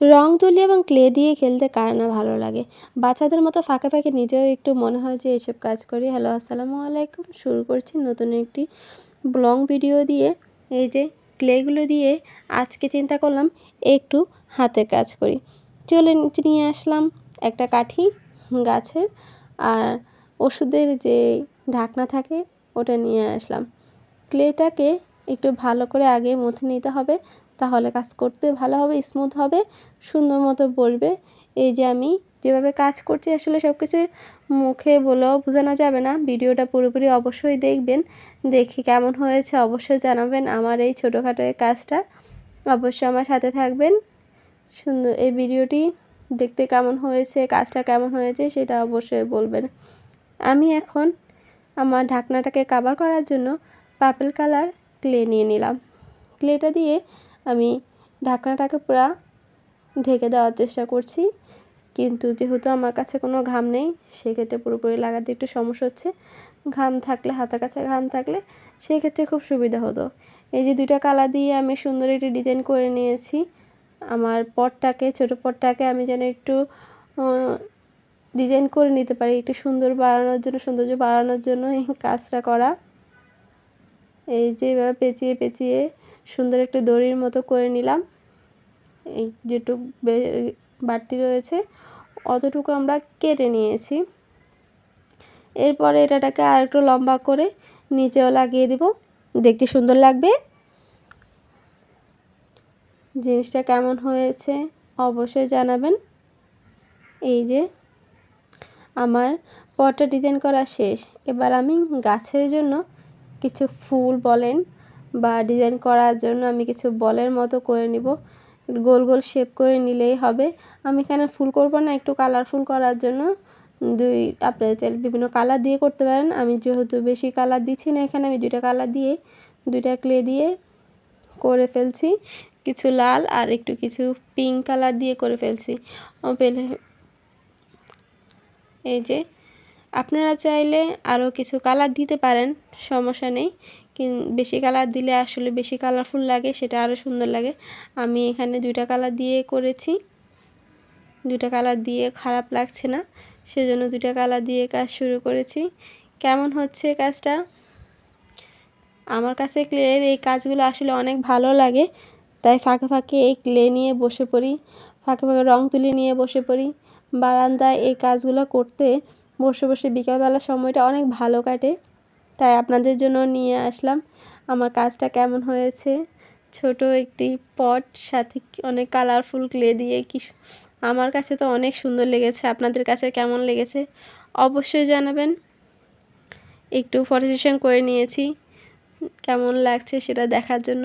রং তুলি এবং ক্লে দিয়ে খেলতে কার না ভালো লাগে? বাচ্চাদের মতো ফাঁকে ফাঁকে নিজেও একটু মনে হয় যে এসব কাজ করি। হ্যালো, আসসালামু আলাইকুম। শুরু করছি নতুন একটি ব্লং ভিডিও দিয়ে। এই যে ক্লেগুলো দিয়ে আজকে চিন্তা করলাম একটু হাতের কাজ করি। চলে নিয়ে আসলাম একটা কাঠি গাছের আর ওষুধের যে ঢাকনা থাকে ওটা নিয়ে আসলাম। ক্লেটাকে একটু ভালো করে আগে মুথে নিতে হবে তাহলে কাজ করতে ভালো হবে স্মুথ হবে, সুন্দর মতো বলবে। এই যে আমি যেভাবে কাজ করছি, আসলে সব কিছু মুখে বলেও বোঝানো যাবে না। ভিডিওটা পুরোপুরি অবশ্যই দেখবেন, দেখি কেমন হয়েছে অবশ্যই জানাবেন আমার এই ছোটোখাটো এই কাজটা। অবশ্যই আমার সাথে থাকবেন। সুন্দর, এই ভিডিওটি দেখতে কেমন হয়েছে, কাজটা কেমন হয়েছে সেটা অবশ্যই বলবেন। আমি এখন আমার ঢাকনাটাকে কাভার করার জন্য পার্পেল কালার ক্লে নিয়ে নিলাম। ক্লেটা দিয়ে আমি ঢাকনাটাকে পুরো ঢেকে দেওয়ার চেষ্টা করছি। কিন্তু যেহেতু আমার কাছে কোনো ঘাম নেই, সেক্ষেত্রে পুরোপুরি লাগাতে একটু সমস্যা হচ্ছে। ঘাম থাকলে, হাতের কাছে ঘাম থাকলে সেক্ষেত্রে খুব সুবিধা হতো। এই যে দুইটা কালার দিয়ে আমি সুন্দর একটি ডিজাইন করে নিয়েছি, আমার পটটাকে, ছোটো পটটাকে আমি যেন একটু ডিজাইন করে নিতে পারি, একটু সুন্দর বাড়ানোর জন্য, সৌন্দর্য বাড়ানোর জন্য এই কাজটা করা। এই যে এভাবে পেঁচিয়ে পেঁচিয়ে সুন্দর একটা দড়ির মতো করে নিলাম। এই যেটুকু বাড়তি রয়েছে, অতটুকু আমরা কেটে নিয়েছি। এরপরে এটাটাকে আর একটু লম্বা করে নিচেও লাগিয়ে দিব। দেখতে সুন্দর লাগবে। জিনিসটা কেমন হয়েছে অবশ্যই জানাবেন। এই যে আমার পটটা ডিজাইন করা শেষ। এবার আমি গাছের জন্য কিছু ফুল বলেন বা ডিজাইন করার জন্য আমি কিছু বলের মতো করে নিব। গোল গোল শেপ করে নিলেই হবে। আমি এখানে ফুল করব না, একটু কালারফুল করার জন্য। দুই, আপনারা চাইলে বিভিন্ন কালার দিয়ে করতে পারেন। আমি যেহেতু বেশি কালার দিচ্ছি না এখানে, আমি দুইটা কালার দিয়ে, দুইটা ক্লে দিয়ে করে ফেলছি। কিছু লাল আর একটু কিছু পিঙ্ক কালার দিয়ে করে ফেলছি। পেলে এই যে আপনারা চাইলে আরও কিছু কালার দিতে পারেন, সমস্যা নেই। বেশি কালার দিলে আসলে বেশি কালারফুল লাগে, সেটা আরও সুন্দর লাগে। আমি এখানে দুইটা কালার দিয়ে করেছি। দুইটা কালার দিয়ে খারাপ লাগছে না, সেজন্য দুইটা কালার দিয়ে কাজ শুরু করেছি। কেমন হচ্ছে কাজটা? আমার কাছে ক্লের এই কাজগুলো আসলে অনেক ভালো লাগে, তাই ফাঁকে ফাঁকে এই ক্লে নিয়ে বসে পড়ি, ফাঁকে ফাঁকে রং তুলি নিয়ে বসে পড়ি। বারান্দায় এই কাজগুলো করতে বসে বসে বিকালবেলা সময়টা অনেক ভালো কাটে। তাই আপনাদের জন্য নিয়ে আসলাম। আমার কাজটা কেমন হয়েছে? ছোট একটি পট, সাথে অনেক কালারফুল ক্লে দিয়ে কি আমার কাছে তো অনেক সুন্দর লেগেছে। আপনাদের কাছে কেমন লেগেছে? অবশ্যই জানাবেন। একটু ফটো সেশন করে নিয়েছি। কেমন লাগছে সেটা দেখার জন্য।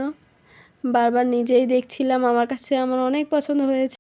বারবার নিজেই দেখছিলাম। আমার কাছে আমার অনেক পছন্দ হয়েছে।